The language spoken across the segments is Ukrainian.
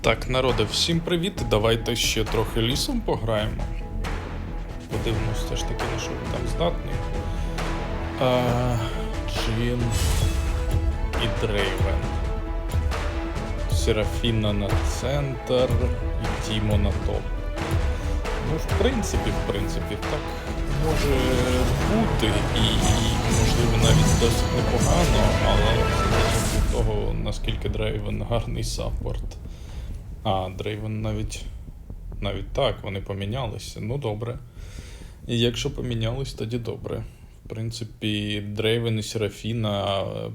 Так, народи, всім привіт. Давайте ще трохи лісом пограємо. Подивимось все ж таки, на що ви там здатні. А, Джин і Дрейвен. Серафіна на центр і Тімо на топ. Ну, в принципі, в принципі, так може бути і, можливо, навіть досить непогано, але від того, наскільки Дрейвен гарний саппорт. А, Дрейвен навіть. Навіть так, вони помінялися. Ну добре. І якщо помінялись, тоді добре. В принципі, Дрейвен і Серафіна е,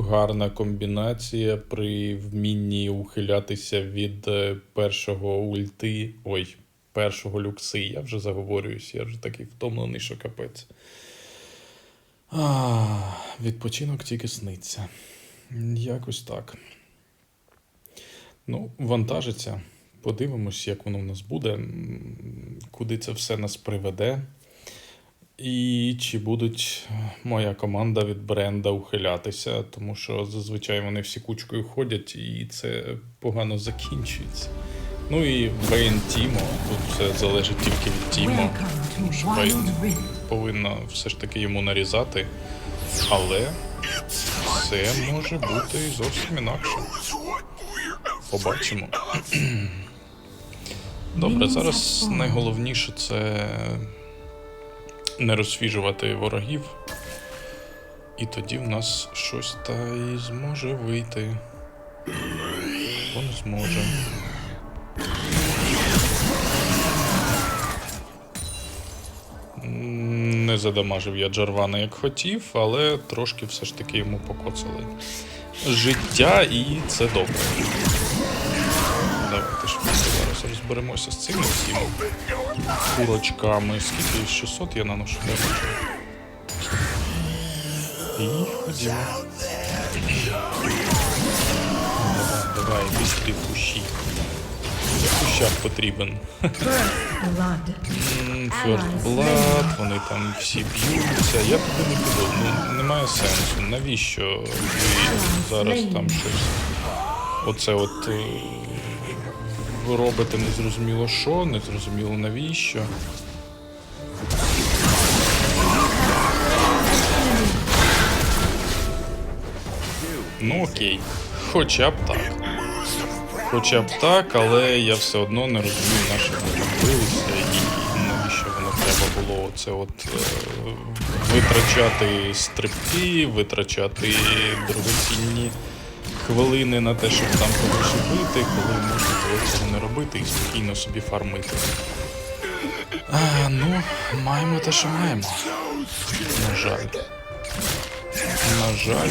гарна комбінація при вмінні ухилятися від е, першого ульти. Ой, першого люкси. Я вже заговорююсь, я вже такий втомлений, що капець. А, відпочинок тільки сниться. Якось так. Ну, вантажиться. Подивимось, як воно в нас буде, куди це все нас приведе. І чи будуть е, моя команда від бренда ухилятися, тому що зазвичай вони всі кучкою ходять, і це погано закінчується. Ну і Бейн Тімо, тут все залежить тільки від Тімо. Тому що Бейн повинна все ж таки йому нарізати. Але все може бути зовсім інакше. Побачимо. Добре, зараз найголовніше це не розсвіжувати ворогів. І тоді в нас щось та й зможе вийти. Або не зможе. Не задамажив я Джарвана як хотів, але трошки все ж таки йому покоцали життя, і це добре. Давайте швидко зараз розберемося з цими всіми курочками. Скільки 600 я наношу не бачу. І ходімо. Давай, бістрі кущі. В кущах потрібен. First Blood, вони там всі б'ються. Я туди не піду. Ну, немає сенсу. Навіщо зараз там щось? Оце от е, ви робите незрозуміло що, незрозуміло навіщо. Ну окей. Хоча б так. Хоча б так, але я все одно не розумію, на що вони билися і навіщо воно треба було це от е, витрачати стрибки, витрачати дорогоцінні хвилини на те, щоб там когось убити, коли можна цього не робити і спокійно собі фармити. А, ну, маємо те, що маємо. На жаль. На жаль.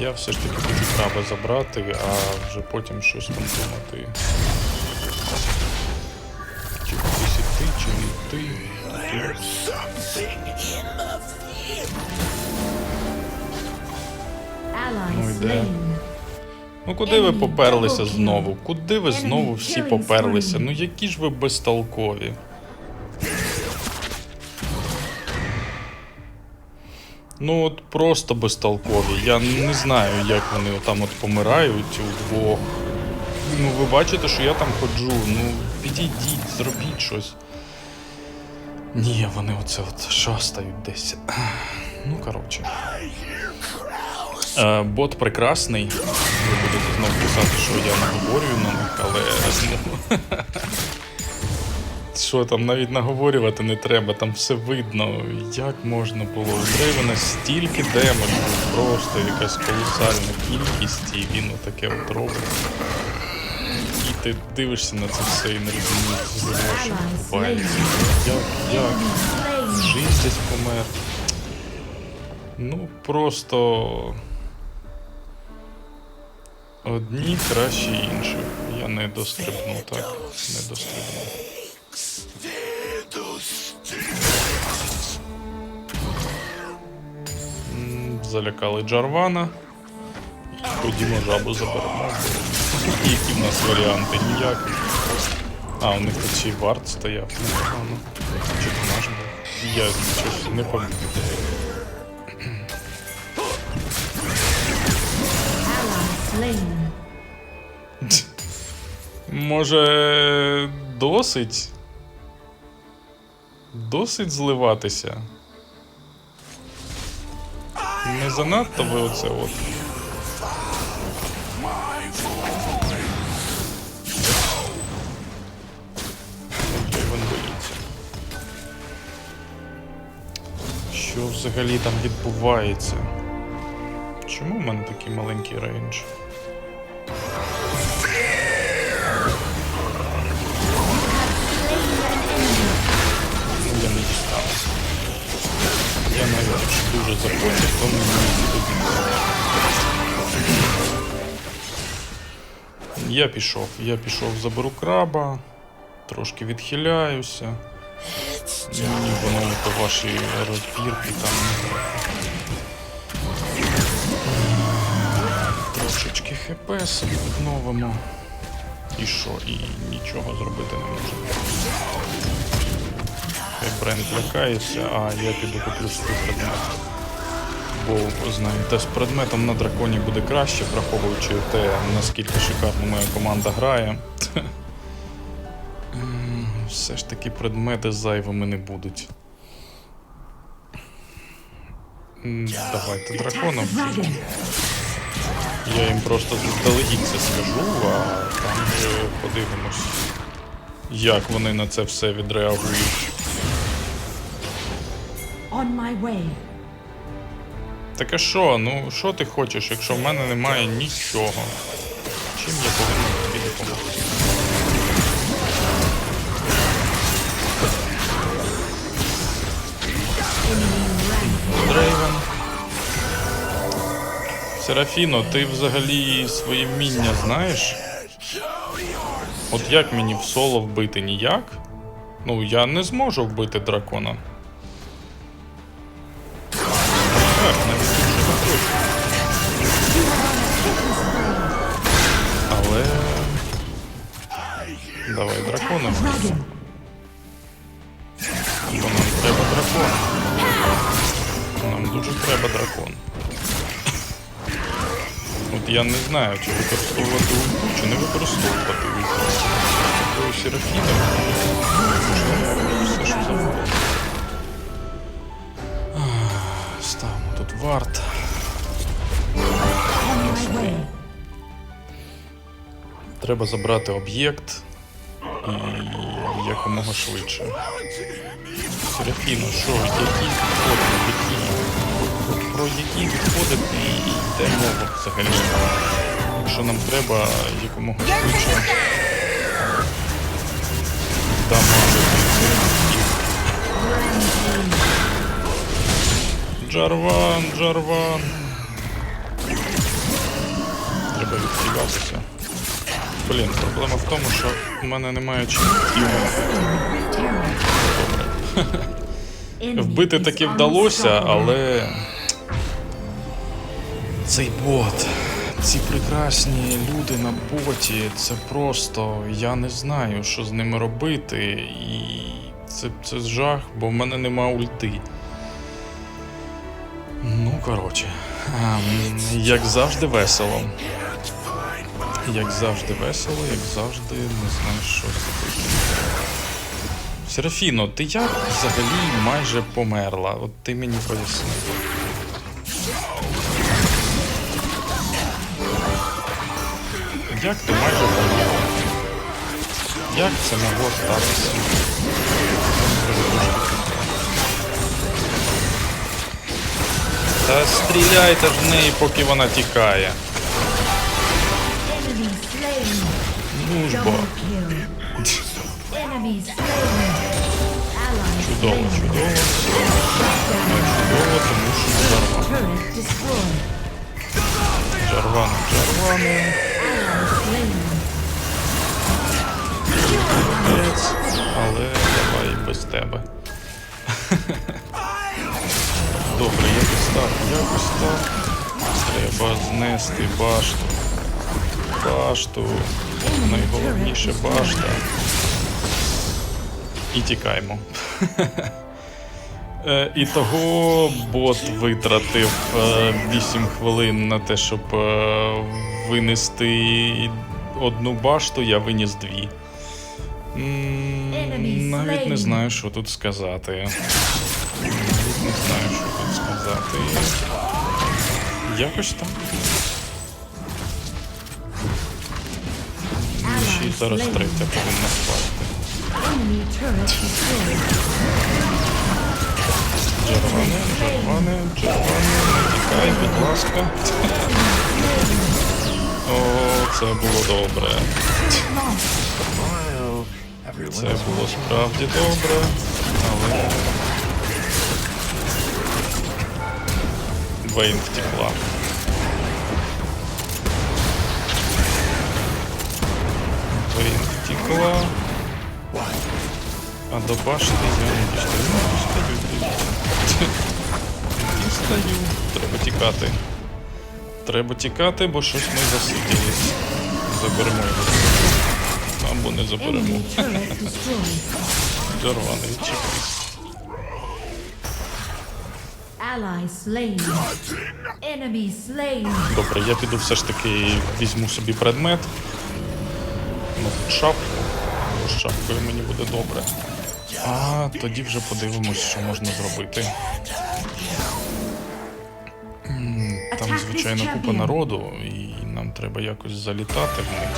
Я все ж таки хочу краба забрати, а вже потім щось там думати. Чи кудись чи не йти. Ну, йде. Ну куди ви поперлися знову? Куди ви знову всі поперлися? Ну які ж ви безтолкові? Ну от просто безтолкові. Я не знаю, як вони там от помирають удвох. Ну ви бачите, що я там ходжу. Ну підійдіть, зробіть щось. Ні, вони оце от шастають десь. Ну, коротше. Е, Бот прекрасний. Ви будете знов писати, що я наговорюю на них, але ну, що там навіть наговорювати не треба, там все видно, як можна було. У Дрейвена стільки демеджу, просто якась колосальна кількість, і він отаке от робить. І ти дивишся на це все і не розумієш, що відбувається. Як, як? Жизнь десь помер. Ну, просто. Одні краще інших. Я не дострибну так. Не дострибну. Залякали Джарвана. Ходімо жабу заберемо. Які в нас варіанти? Ніякі. А, у них й варт стояв. Непогано. Чи наш був? Я щось не пам'ятаю. Може, досить? Досить зливатися? Не занадто ви оце от. Що взагалі там відбувається? Чому в мене такий маленький рейндж? Навіть дуже захочу, то мені. Я пішов, я пішов, заберу краба, трошки відхиляюся. Мені воно то ваші розбірки там. Трошечки хп відновимо. І що? І нічого зробити не можемо. Хай бренд лякається, а я піду куплю собі предмет. Бо знаєте, з предметом на драконі буде краще, враховуючи те, наскільки шикарно моя команда грає. Все ж таки предмети зайвими не будуть. Давайте дракона вб'ємо. Я їм просто заздалегідь це скажу, а там вже подивимось, як вони на це все відреагують. On my way. Так а що, ну що ти хочеш, якщо в мене немає нічого? Чим я повинен тобі допомогти? Дрейвен. Серафіно, ти взагалі своє вміння знаєш? От як мені в соло вбити ніяк? Ну, я не зможу вбити дракона. Дуже треба дракон. От я не знаю, чи використовувати ульту, чи не використовувати ульту. Такою серафіном. Все, що завгодно. Ставимо тут варт. Треба забрати об'єкт і якомога швидше. Серафіно, що, які які, про які відходи йде мова взагалі? Що нам треба якомога швидше Джарван, Джарван. Треба відхилятися. Блін, проблема в тому, що в мене немає чим Enemy Вбити таки вдалося, але. Цей бот, ці прекрасні люди на боті, це просто. Я не знаю, що з ними робити. І це, це жах, бо в мене нема ульти. Ну, коротше. ем, Як завжди весело. Як завжди весело, як завжди не знаєш, що зробити. Серафіно, ти як взагалі майже померла? От ти мені поясни. Як ти майже померла? Як це могло статися? Та стріляйте ж в неї, поки вона тікає. Ну ж бо. Чудово, чудово. Чудово, тому що Джарван. Turret destroyed. Але давай без тебе. Добре, якось так, якось так. Треба знести башту. Башту. Найголовніше башта. І тікаємо. Е, І того бот витратив е, 8 хвилин на те, щоб е, винести одну башту, я виніс дві. Навіть не знаю, що тут сказати. Навіть не знаю, що тут сказати. Якось так. Ще й зараз третя повинна destroyed. Джерване, Джерване, Джерване, не тікай, будь ласка. О, це було добре. Це було справді добре, але. Вейн втекла. Вейн втекла. А до башти я не дістаю. Ну, дістаю. Дістаю. Треба тікати. Треба тікати, бо щось ми засиділись. Заберемо його. Або не заберемо. Enemy turret чекай. Добре, я піду все ж таки візьму собі предмет. Ну, шапку. З шапкою мені буде добре. А тоді вже подивимось, що можна зробити. Там, звичайно, купа народу, і нам треба якось залітати в них.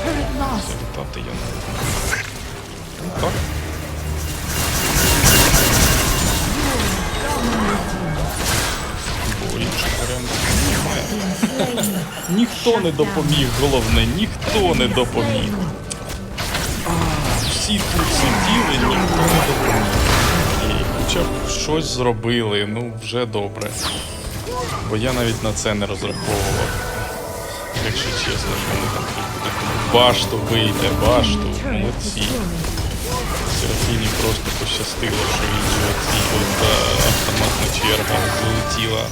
Залітати я не знаю. Так? Варіантів немає. Ніхто не допоміг, головне, ніхто не допоміг. Всі тут сиділи, ніхто не допоміг. І хоча б щось зробили, ну вже добре. Бо я навіть на це не розраховував. Якщо чесно, що вони там будуть. Башту вийде, башту, молодці. Серафіні просто пощастило, що її оці от, е, автоматна черга залетіла.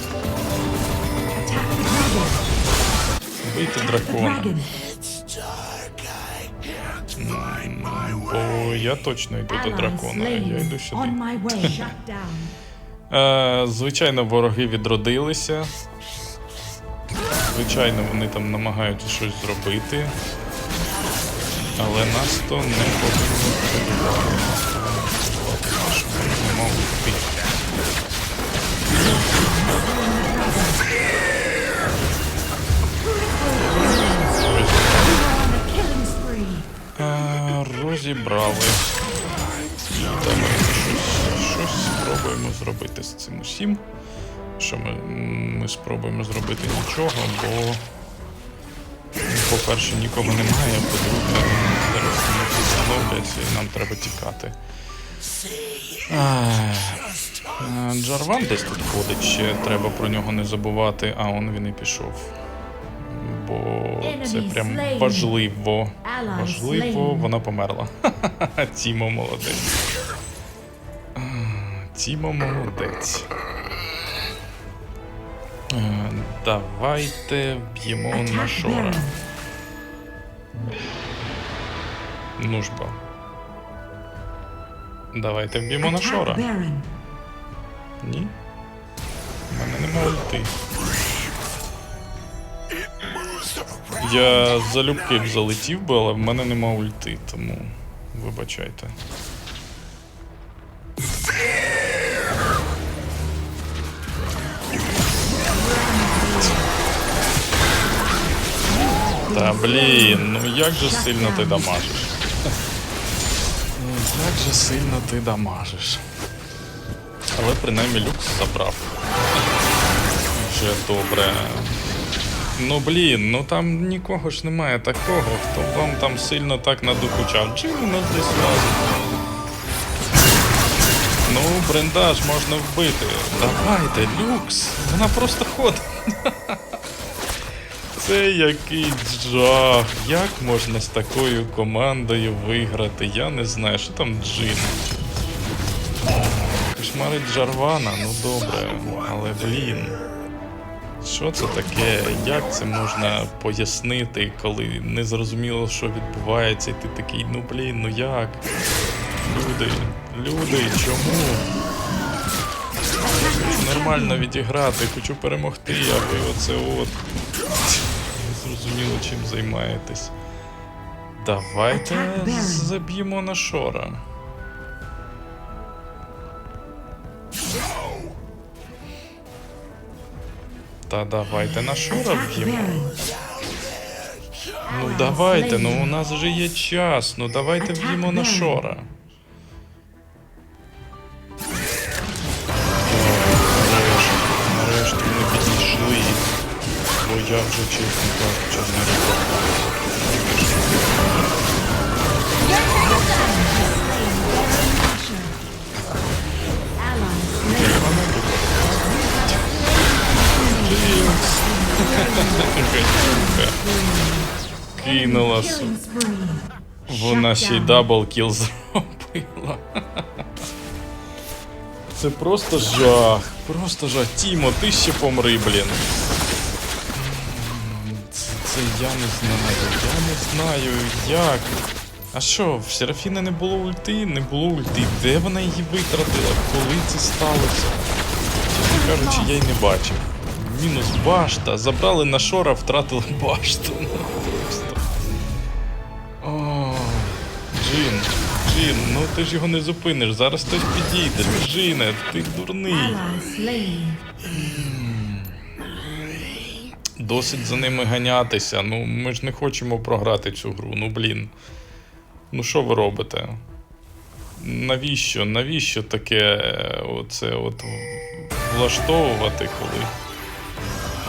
Вийти дракона. Бо я точно йду до дракона, я йду сюди. Е, звичайно, вороги відродилися. Звичайно, вони там намагаються щось зробити. Але нас то не повинно перебувати. Повинно перебувати нашому нема йти. Спробуємо зробити з цим усім. Що ми, ми спробуємо зробити нічого, бо, по-перше, нікого немає, по-друге, зараз вони тут зновляться і нам треба тікати. Е, Джарван десь тут ходить ще, треба про нього не забувати, а он він і пішов. Бо це прям важливо. Важливо, вона померла. Тімо молодець. А, молодець. Е, Давайте вб'ємо Attack нашора. Baron. Ну ж бо. Давайте Attack нашора. Baron. Ні. У мене нема ульти. Я залюбки б залетів би, але в мене нема ульти, тому вибачайте. Та блін, ну як же сильно ти дамажиш? Ну, Як же сильно ти дамажиш? Але принаймні люкс забрав. Вже добре. Ну блін, ну там нікого ж немає такого, хто вам там сильно так надокучав. Чим нас десь лазить? Ну, брендаж можна вбити. Давайте, люкс. Вона просто ходить. Це який жах. Як можна з такою командою виграти? Я не знаю, що там джин. Кошмарить Джарвана, ну добре, але блін. Що це таке? Як це можна пояснити, коли не зрозуміло, що відбувається, і ти такий, ну блін, ну як? Люди, люди, чому? Нормально відіграти, хочу перемогти, а ви оце от. Не зрозуміло, чим займаєтесь. Давайте Attack Baron. заб'ємо на шора. Та давайте на шора Attack б'ємо. Baron. Ну Ally давайте, ну slain. у нас вже є час. Ну давайте Attack вб'ємо на Baron. шора. Я вже чесно кажучи, не. Кинула су. Killing spree. Вона ще й дабл кіл зробила. Це просто жах. Просто жах. Тімо, ти ще помри, блін. Я не знаю. Я не знаю, як. А що, в Серафіни не було ульти? Не було ульти. Де вона її витратила? Коли це сталося? Чесно кажучи, я й не бачив. Мінус башта. Забрали на шора, втратили башту. Ну, просто. О, Джин, Джин, ну ти ж його не зупиниш. Зараз хтось підійде. Джине, ти дурний. Досить за ними ганятися. Ну, ми ж не хочемо програти цю гру. Ну блін. Ну що ви робите? Навіщо? Навіщо таке е, оце от влаштовувати, коли?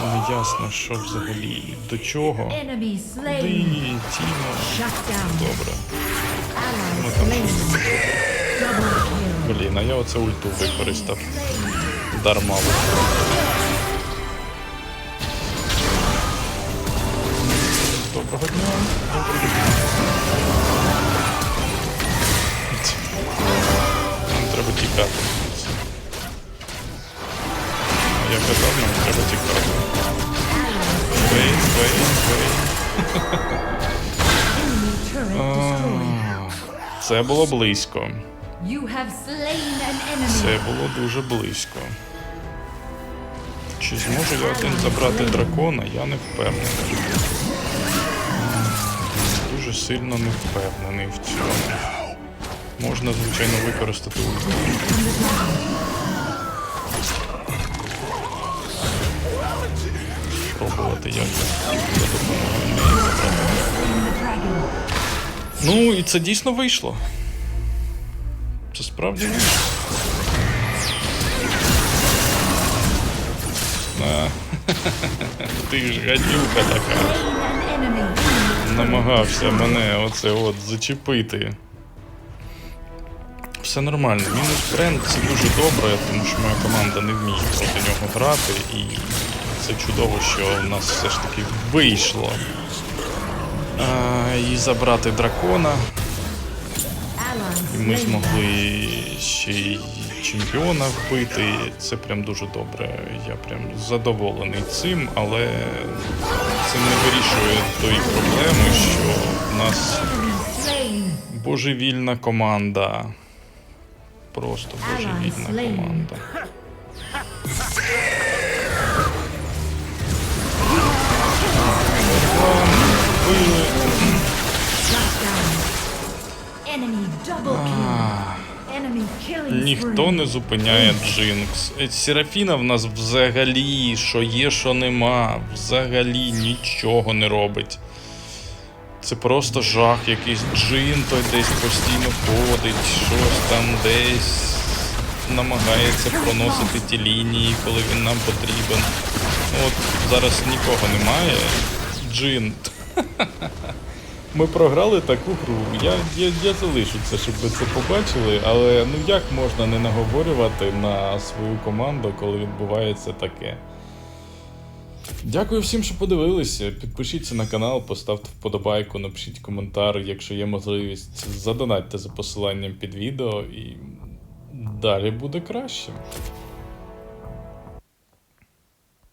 Ну ясно, що взагалі. До чого? Куди, slain. Тімо? Добре. Slain. Double. Блін, а я оце ульту використав. Дарма. Доброго Доброго дня. Нам треба тікати. Я казав, нам треба тікати. Turret destroyed. А, Це було близько. Це було дуже близько. Чи зможу я один забрати дракона, я не впевнений. Дуже сильно не впевнений в цьому. Можна, звичайно, використати ульту. Спробувати як за допомогою. Ну, і це дійсно вийшло. Це справді вийшло. Ти ж гадюка така. Намагався мене оце от зачепити. Все нормально. Мінус тренд це дуже добре, тому що моя команда не вміє проти нього грати, і це чудово, що в нас все ж таки вийшло. А, і забрати дракона. Ми змогли ще й чемпіона вбити. Це прям дуже добре. Я прям задоволений цим, але це не вирішує тої проблеми, що в нас божевільна команда. Просто божевільна команда. Ніхто не зупиняє Джинкс. Е, Серафіна в нас взагалі, що є, що нема, взагалі нічого не робить. Це просто жах, якийсь джин той десь постійно ходить, щось там десь намагається проносити ті лінії, коли він нам потрібен. От зараз нікого немає. Джин. Ми програли таку гру. Я, я, я залишу це, щоб ви це побачили, але ну як можна не наговорювати на свою команду, коли відбувається таке. Дякую всім, що подивилися. Підпишіться на канал, поставте вподобайку, напишіть коментар, якщо є можливість, задонатьте за посиланням під відео і далі буде краще.